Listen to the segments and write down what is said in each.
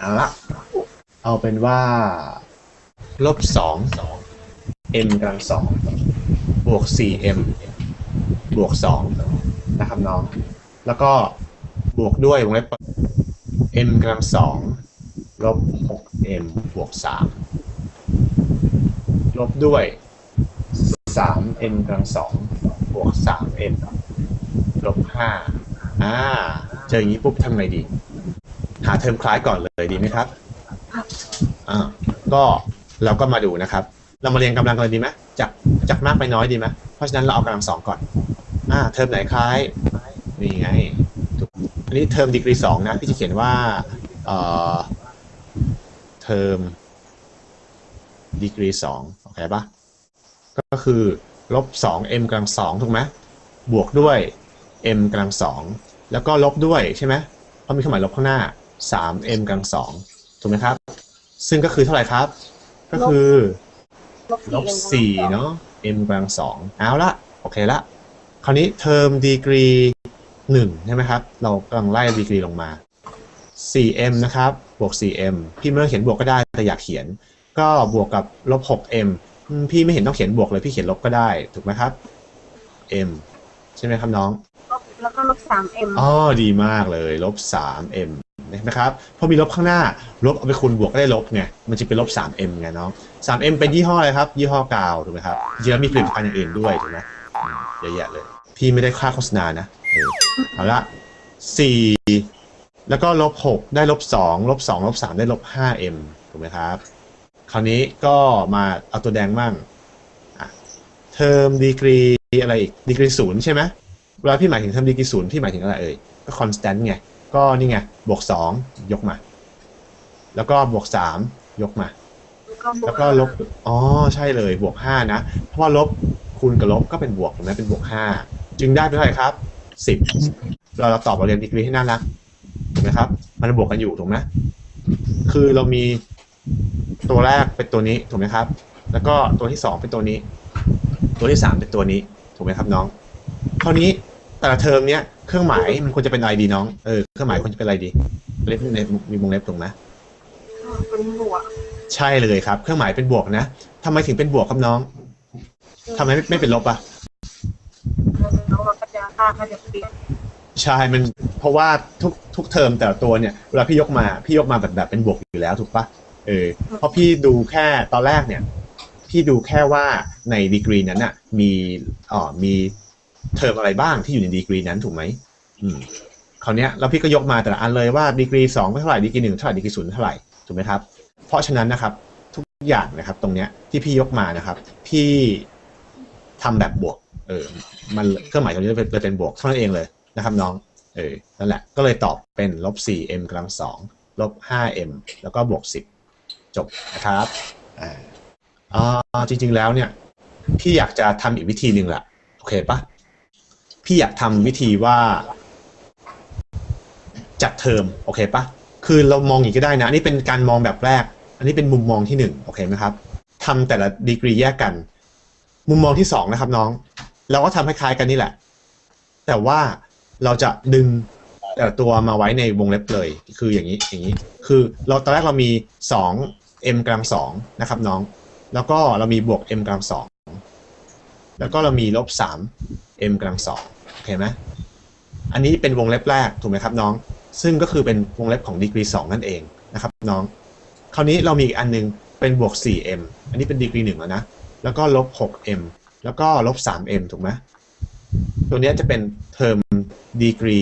เอาละเอาเป็นว่า ลบสอง m กำลังสองบวกสี่ m บวกสองนะครับน้อง แล้วก็บวกด้วยวงเล็บเปิด m กำลังสองลบหก m บวกสามลบด้วยสาม m กำลังสองบวกสาม m ลบห้าอ่า เจออย่างนี้ปุ๊บทำไงดี หาเทอมคล้ายก่อนเลยดีไหมครับอ่าก็เราก็มาดูนะครับ เรามาเรียงกำลังกันเลยดีไหมจากจากมากไปน้อยดีไหมเพราะฉะนั้นเราเอากำลังสองก่อน อ่า เทอมไหนคล้ายนี่ไงถูกอันนี้เทอมดีกรีสองนะพี่จะเขียนว่าเอ่อเทอมดีกรีสองโอเคปะก็คือลบสอง m กำลังสองถูกไหมบวกด้วย m กำลังสองแล้วก็ลบด้วยใช่ไหมเพราะมีเครื่องหมายลบข้างหน้า 3m กำลังสองถูกไหมครับ ซึ่งก็คือเท่าไหร่ครับ ก็คือลบสี่เนาะ m กำลังสองเอาละ โอเคละ คราวนี้เทอมดีกรีหนึ่งใช่ไหมครับ เรากำลังไล่ดีกรีลงมา 4m นะครับ บวก 4m พี่ไม่ต้องเขียนบวกก็ได้ แต่อยากเขียน ก็บวกกับลบ 6m อืมพี่ไม่เห็นต้องเขียนบวกเลย พี่เขียนลบก็ได้ ถูกไหมครับ m ใช่ไหมครับน้องลบแล้วก็ลบสามเอ็มอ๋อ ดีมากเลย ลบ 3m นะครับพอมีลบข้างหน้า ลบเอาไปคูณบวกก็ได้ลบไงมันจะเป็นลบ 3m ไงเน้อง 3m เป็นยี่ห้ออะไรครับ ยี่ห้อกาวถูกไหมครับจริงๆแล้วมีผลิตภัณฑ์อย่างอื่นด้วยถูกไหมเยอะแยะเลย พี่ไม่ได้ค่าโฆษณานะเอาละ4 แล้วก็ลบ 6 ได้ลบ 2 ลบ 2 ลบ 3 ได้ลบ 5m ถูกไหมครับ คราวนี้ก็มาเอาตัวแดงมั่งเทอมดีกรีอะไรอีกดีกรีศูนย์ใช่ไหมเวลาพี่หมายถึงเทอมดีกรีศูนย์พี่หมายถึงอะไรเอ่ยก็คอนสแตนต์ไง ก็นี่ไงบวกสองยกมา แล้วก็บวกสามยกมา แล้วก็ลบอ๋อใช่เลยบวกห้านะเพราะว่าลบคูณกับลบก็เป็นบวกถูกไหมเป็นบวกห้าจึงได้เป็นเท่าไหร่ครับสิบเราเราตอบเราเรียนดีกรีให้น่ารักถูกไหมครับ มันบวกกันอยู่ถูกไหมคือเรามีตัวแรกเป็นตัวนี้ถูกไหมครับ แล้วก็ตัวที่สองเป็นตัวนี้ ตัวที่สามเป็นตัวนี้ถูกไหมครับน้องคราวนี้แต่ละเทอมเนี้ย เครื่องหมายมันควรจะเป็นอะไรดีน้อง เออ เครื่องหมายควรจะเป็นอะไรดี เล็บในมีวงเล็บถูกไหมเป็นบวก ใช่เลยครับ เครื่องหมายเป็นบวกนะทำไมถึงเป็นบวกครับน้องทำไมไม่ไม่เป็นลบอะแล้วเราก็จะค่าก็จะเปลี่ยนใช่ มัน เพราะว่าทุกทุกเทอมแต่ละตัวเนี่ย เวลาพี่ยกมา พี่ยกมาแบบแบบเป็นบวกอยู่แล้วถูกปะเออ เพราะพี่ดูแค่ตอนแรกเนี่ย พี่ดูแค่ว่าในดีกรีนั้นน่ะ มีอ๋อมี เทอมอะไรบ้างที่อยู่ในดีกรีนั้นถูกไหมอืมคราวนี้ยแล้วพี่ก็ยกมาแต่ละอันเลยว่าดีกรีสองเท่าไหร่ดีกรีหนึ่งเท่าไหร่ดีกรีศูนย์เท่าไหร่ถูกไหมครับ เพราะฉะนั้นนะครับ ทุกอย่างนะครับ ตรงเนี้ยที่พี่ยกมานะครับ พี่ทำแบบบวก เออ มันเครื่องหมายตรงนี้เลยเป็นบวกเท่านั้นเองเลยนะครับน้อง เออ นั่นแหละ ก็เลยตอบเป็นลบ 4m กำลังสองลบ 5m แล้วก็บวก10จบนะครับ อ่าจริง ๆ แล้วเนี่ย พี่อยากจะทำอีกวิธีหนึ่งแหละโอเคปะ พี่อยากทำวิธีว่า จัดเทอมโอเคปะคือเรามองอย่างนี้ก็ได้นะ อันนี้เป็นการมองแบบแรก อันนี้เป็นมุมมองที่หนึ่งโอเคไหมครับทำแต่ละดีกรีแยกกัน มุมมองที่สองนะครับน้อง เราก็ทำคล้ายๆกันนี่แหละ แต่ว่าเราจะดึงตัวมาไว้ในวงเล็บเลย คืออย่างนี้อย่างนี้ คือเราตอนแรกเรามี 2 m กำลังสองนะครับน้อง แล้วก็เรามีบวก m กำลังสองแล้วก็เรามีลบ3 m กำลังสอง เห็นไหมอันนี้เป็นวงเล็บแรกถูกไหมครับน้อง ซึ่งก็คือเป็นวงเล็บของดีกรีสองนั่นเองนะครับน้อง คราวนี้เรามีอีกอันนึงเป็นบวก 4m อันนี้เป็นดีกรีหนึ่งแล้วนะ แล้วก็ลบ 6m แล้วก็ลบ 3m ถูกไหมตัวนี้จะเป็นเทอมดีกรี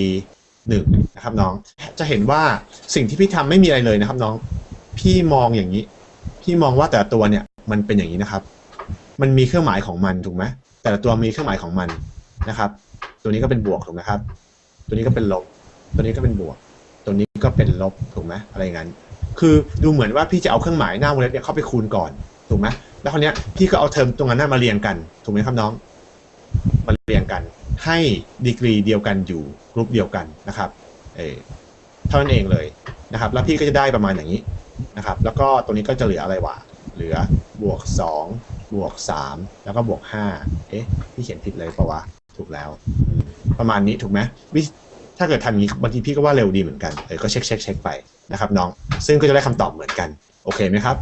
หนึ่งนะครับน้อง จะเห็นว่าสิ่งที่พี่ทำไม่มีอะไรเลยนะครับน้อง พี่มองอย่างนี้ พี่มองว่าแต่ละตัวเนี่ยมันเป็นอย่างนี้นะครับ มันมีเครื่องหมายของมันถูกไหมแต่ละตัวมีเครื่องหมายของมันนะครับ ตัวนี้ก็เป็นบวกถูกไหมครับ ตัวนี้ก็เป็นลบ ตัวนี้ก็เป็นบวก ตัวนี้ก็เป็นลบถูกไหมอะไรอย่างนั้น คือดูเหมือนว่าพี่จะเอาเครื่องหมายหน้าวงเล็บเนี่ยเข้าไปคูณก่อนถูกไหมแล้วคราวนี้ยพี่ก็เอาเทอมตรงนั้นมาเรียงกัน ถูกไหมครับน้อง มาเรียงกัน ให้ดีกรีเดียวกันอยู่กรุ๊ปเดียวกันนะครับเออเท่านั้นเองเลยนะครับ แล้วพี่ก็จะได้ประมาณอย่างนี้นะครับ แล้วก็ตรงนี้ก็จะเหลืออะไรวะเหลือบวกสองบวกสามแล้วก็บวกห้าเอ๊ะ พี่เขียนผิดเลยปะวะ ถูกแล้ว ประมาณนี้ถูกไหมวิถ้าเกิดทำอย่างนี้บางทีพี่ก็ว่าเร็วดีเหมือนกันเออก็เช็คเช็คเช็คไปนะครับน้อง ซึ่งก็จะได้คำตอบเหมือนกัน โอเคไหมครับ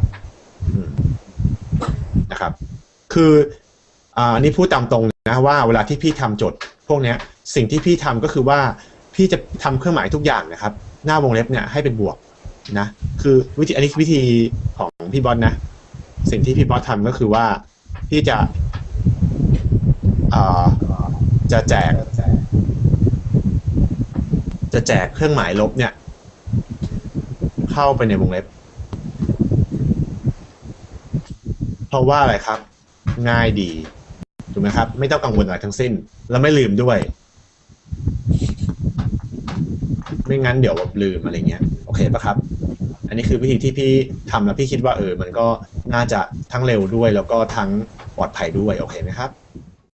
นะครับ คืออ่าอันนี้พูดตามตรงนะว่าเวลาที่พี่ทำโจทย์พวกเนี้ย สิ่งที่พี่ทำก็คือว่าพี่จะทำเครื่องหมายทุกอย่างนะครับ หน้าวงเล็บเนี่ยให้เป็นบวกนะคือวิธีอันนี้คือวิธีของพี่บอสนะ สิ่งที่พี่บอสทำก็คือว่าพี่จะอ่า จะแจก จะแจกเครื่องหมายลบเนี่ย เข้าไปในวงเล็บ เพราะว่าอะไรครับ ง่ายดีถูกไหมครับ ไม่ต้องกังวลอะไรทั้งสิ้น แล้วไม่ลืมด้วย ไม่งั้นเดี๋ยวลืมอะไรเงี้ย โอเคปะครับ อันนี้คือวิธีที่พี่ทำแล้วพี่คิดว่าเออ มันก็น่าจะทั้งเร็วด้วย แล้วก็ทั้งปลอดภัยด้วย โอเคไหมครับ